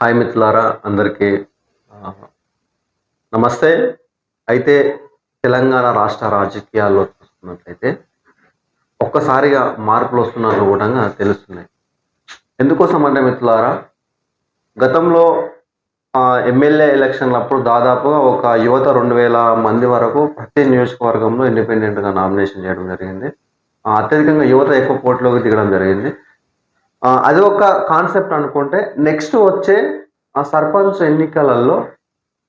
Hi మిత్రులారా అందరికీ నమస్తే. అయితే తెలంగాణ రాష్ట్ర రాజకీయాల్లో చూస్తున్నట్లయితే ఒక్కసారిగా మార్పులు వస్తున్నట్లు కూడా తెలుస్తున్నాయి. ఎందుకోసం అంటే మిత్రులారా గతంలో ఎమ్మెల్యే ఎలక్షన్లప్పుడు దాదాపుగా ఒక యువత రెండు వేల మంది వరకు ప్రతి నియోజకవర్గంలో ఇండిపెండెంట్గా నామినేషన్ చేయడం జరిగింది. అత్యధికంగా యువత ఎక్కువ పోటీలోకి దిగడం జరిగింది. అది ఒక కాన్సెప్ట్ అనుకుంటే నెక్స్ట్ వచ్చే ఆ సర్పంచ్ ఎన్నికలలో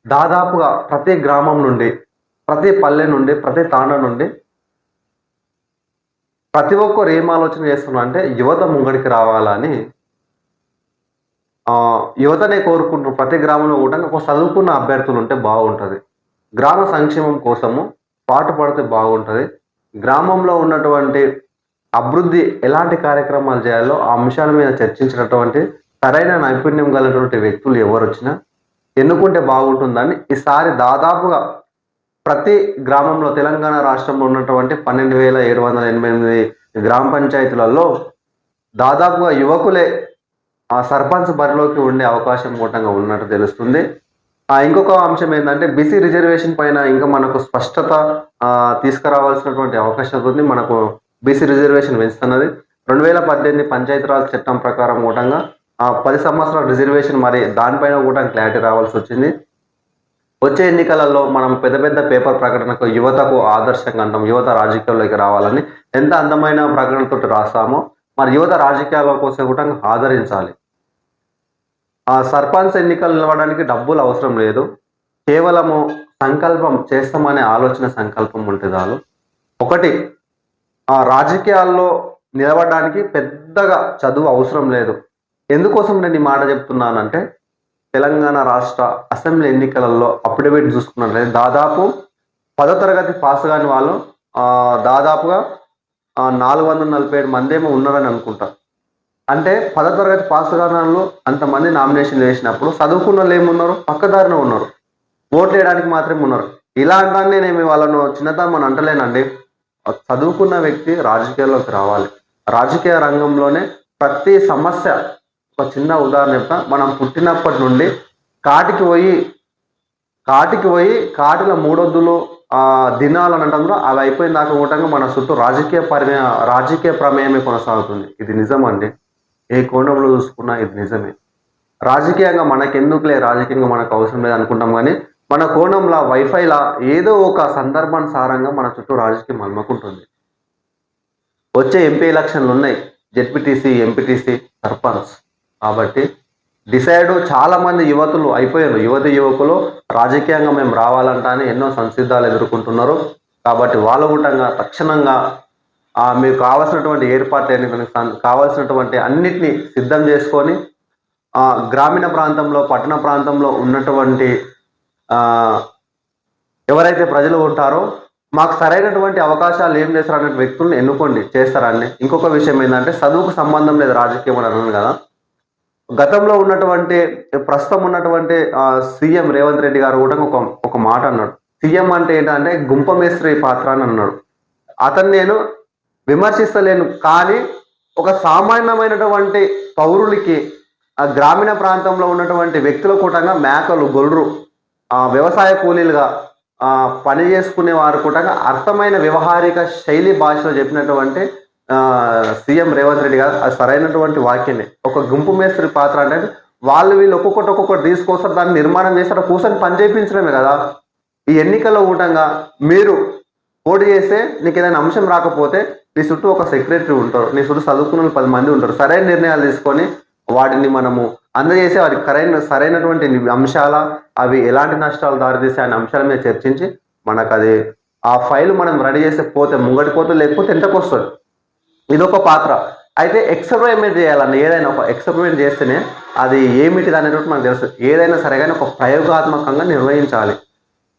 దాదాపుగా ప్రతి గ్రామం నుండి ప్రతి పల్లె నుండి ప్రతి తాండ నుండి ప్రతి ఒక్కరు ఏం ఆలోచన చేస్తున్నా అంటే యువత ముంగడికి రావాలని యువతనే కోరుకుంటున్నారు ప్రతి గ్రామంలో కూడా ఒక చదువుకున్న అభ్యర్థులు ఉంటే బాగుంటుంది. గ్రామ సంక్షేమం కోసము పాటు పడితే బాగుంటుంది. గ్రామంలో ఉన్నటువంటి అభివృద్ధి ఎలాంటి కార్యక్రమాలు చేయాలో ఆ అంశాల మీద చర్చించినటువంటి సరైన నైపుణ్యం కలిగినటువంటి వ్యక్తులు ఎవరు వచ్చినా ఎన్నుకుంటే బాగుంటుందని ఈసారి దాదాపుగా ప్రతి గ్రామంలో తెలంగాణ రాష్ట్రంలో ఉన్నటువంటి పన్నెండు వేల ఏడు వందల ఎనభై ఎనిమిది గ్రామ పంచాయతీలలో దాదాపుగా యువకులే ఆ సర్పంచ్ బరిలోకి ఉండే అవకాశం కూటంగా ఉన్నట్టు తెలుస్తుంది. ఆ ఇంకొక అంశం ఏంటంటే బీసీ రిజర్వేషన్ పైన ఇంకా మనకు స్పష్టత తీసుకురావాల్సినటువంటి అవకాశం ఉంది. మనకు బీసీ రిజర్వేషన్ పెంచుతున్నది. రెండు వేల పద్దెనిమిది పంచాయతీరాజ్ చట్టం ప్రకారం కూటంగా ఆ పది సంవత్సరాల రిజర్వేషన్ మరి దానిపైన కూడా క్లారిటీ రావాల్సి వచ్చింది. వచ్చే ఎన్నికలలో మనం పెద్ద పెద్ద పేపర్ ప్రకటనకు యువతకు ఆదర్శంగా అంటాం యువత రాజకీయాల్లోకి రావాలని ఎంత అందమైన ప్రకటనతో రాస్తామో మరి యువత రాజకీయాల కోసం కూడా ఆదరించాలి. ఆ సర్పంచ్ ఎన్నికలు నిలవడానికి డబ్బులు అవసరం లేదు. కేవలము సంకల్పం చేస్తామనే ఆలోచన సంకల్పం ఉంటే చాలు. ఒకటి ఆ రాజకీయాల్లో నిలబడడానికి పెద్దగా చదువు అవసరం లేదు. ఎందుకోసం నేను ఈ మాట చెప్తున్నానంటే తెలంగాణ రాష్ట్ర అసెంబ్లీ ఎన్నికలలో అఫిడవిట్ చూసుకున్నట్లయితే దాదాపు పదో తరగతి పాస్ కాని వాళ్ళు దాదాపుగా నాలుగు వందల నలభై ఏడు మంది ఏమో ఉన్నారని అనుకుంటా. అంటే పదో తరగతి పాస్ కాని వాళ్ళు అంతమంది నామినేషన్ వేసినప్పుడు చదువుకున్న వాళ్ళు ఏమున్నారు? పక్కదారిన ఉన్నారు. ఓట్లు వేయడానికి మాత్రమే ఉన్నారు. ఇలా అంటాను నేను వాళ్ళను చిన్నతనం అంటలేనండి. చదువుకున్న వ్యక్తి రాజకీయాల్లోకి రావాలి. రాజకీయ రంగంలోనే ప్రతి సమస్య ఒక చిన్న ఉదాహరణ చెప్తా. మనం పుట్టినప్పటి నుండి కాటికి పోయి కాటికి పోయి కాటిల మూడొద్దులు ఆ దినాలు అని అంటాం అవి అయిపోయిన దాకా ఉండటంగా మన చుట్టూ రాజకీయ పరిమే రాజకీయ ప్రమేయమే కొనసాగుతుంది. ఇది నిజం అండి ఏ కోణంలో చూసుకున్నా ఇది నిజమే. రాజకీయంగా మనకెందుకులే? రాజకీయంగా మనకు అవసరం లేదు అనుకుంటాం కానీ మన కోణంలో వైఫైలా ఏదో ఒక సందర్భానుసారంగా మన చుట్టూ రాజకీయం అల్మకుంటుంది వచ్చే ఎంపీ ఎలక్షన్లు ఉన్నాయి. ZPTC MPTC sarpanch. కాబట్టి డిసైడ్ చాలా మంది యువతులు అయిపోయారు. యువతి యువకులు రాజకీయంగా మేము రావాలంటా అని ఎన్నో సంసిద్ధాలు ఎదుర్కొంటున్నారు. కాబట్టి వాళ్ళ గుట్టంగా తక్షణంగా మీకు కావాల్సినటువంటి ఏర్పాట్లు కావాల్సినటువంటి అన్నిటినీ సిద్ధం చేసుకొని గ్రామీణ ప్రాంతంలో పట్టణ ప్రాంతంలో ఉన్నటువంటి ఎవరైతే ప్రజలు ఉంటారో మాకు సరైనటువంటి అవకాశాలు ఏం చేస్తారు అనే వ్యక్తులను ఎన్నుకోండి చేస్తారని ఇంకొక విషయం ఏంటంటే చదువుకు సంబంధం లేదు రాజకీయం అని అన్నాను కదా. గతంలో ఉన్నటువంటి ప్రస్తుతం ఉన్నటువంటి సీఎం రేవంత్ రెడ్డి గారు కూడా ఒక ఒక మాట అన్నాడు. సీఎం అంటే ఏంటంటే గుంపమేస్త్రి పాత్ర అని అన్నాడు. అతను నేను విమర్శిస్తలేను కానీ ఒక సామాన్యమైనటువంటి పౌరులకి ఆ గ్రామీణ ప్రాంతంలో ఉన్నటువంటి వ్యక్తుల కూటంగా మేకలు గొర్రు వ్యవసాయ కూలీలుగా పని చేసుకునే వారు కూడా అర్థమైన వ్యవహారిక శైలి భాషలో చెప్పినటువంటి సీఎం రేవంత్ రెడ్డి గారు అది సరైనటువంటి వాక్యమే. ఒక గుంపు మేస్త్రి పాత్ర అంటే వాళ్ళు వీళ్ళు ఒక్కొక్కటి ఒక్కొక్కటి తీసుకొస్తారు దాన్ని నిర్మాణం చేస్తారు కూర్చొని పని చేయించడమే కదా. ఈ ఎన్నికల్లో ఉండగా మీరు పోటీ చేస్తే నీకు ఏదైనా అంశం రాకపోతే నీ చుట్టూ ఒక సెక్రటరీ ఉంటారు నీ చుట్టూ చదువుకున్న వాళ్ళు పది మంది ఉంటారు. సరైన నిర్ణయాలు తీసుకొని వాటిని మనము అందజేసే వారికి సరైన సరైనటువంటి అంశాల అవి ఎలాంటి నష్టాలు దారితీసే అనే అంశాల మీద చర్చించి మనకు అది ఆ ఫైల్ మనం రెడీ చేస్తే పోతే ముంగటి పోతే లేకపోతే ఎంతకు వస్తుంది. ఇదొక పాత్ర. అయితే ఎక్స్పెరిమెంట్ చేయాలన్న ఏదైనా ఒక ఎక్స్పెరిమెంట్ చేస్తేనే అది ఏమిటిది అనేటువంటి మనకు తెలుస్తుంది ఏదైనా సరే కానీ ఒక ప్రయోగాత్మకంగా నిర్వహించాలి.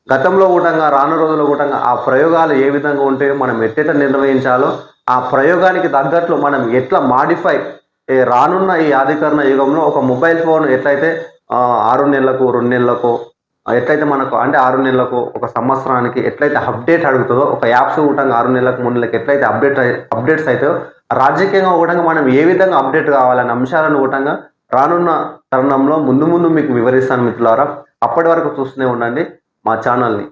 గతంలో కూడంగా రాను రోజుల్లో కూడంగా ఆ ప్రయోగాలు ఏ విధంగా ఉంటాయో మనం ఎట్టెట నిర్వహించాలో ఆ ప్రయోగానికి తగ్గట్లు మనం ఎట్లా మాడిఫై రానున్న ఈ ఆధికరణ యుగంలో ఒక మొబైల్ ఫోన్ ఎట్లయితే ఆరు నెలలకు రెండు నెలలకు ఎట్లయితే మనకు అంటే ఆరు నెలలకు ఒక సంవత్సరానికి ఎట్లయితే అప్డేట్ అడుగుతుందో ఒక యాప్స్ కూడా ఆరు నెలలకు మూడు నెలలకు ఎట్లయితే అప్డేట్ అప్డేట్స్ అవుతాయో రాజకీయంగా కూడా మనం ఏ విధంగా అప్డేట్ కావాలనే అంశాలను కూడా రానున్న తరుణంలో ముందు ముందు మీకు వివరిస్తాను మిత్రులారా. అప్పటి వరకు చూస్తూనే ఉండండి మా ఛానల్ని.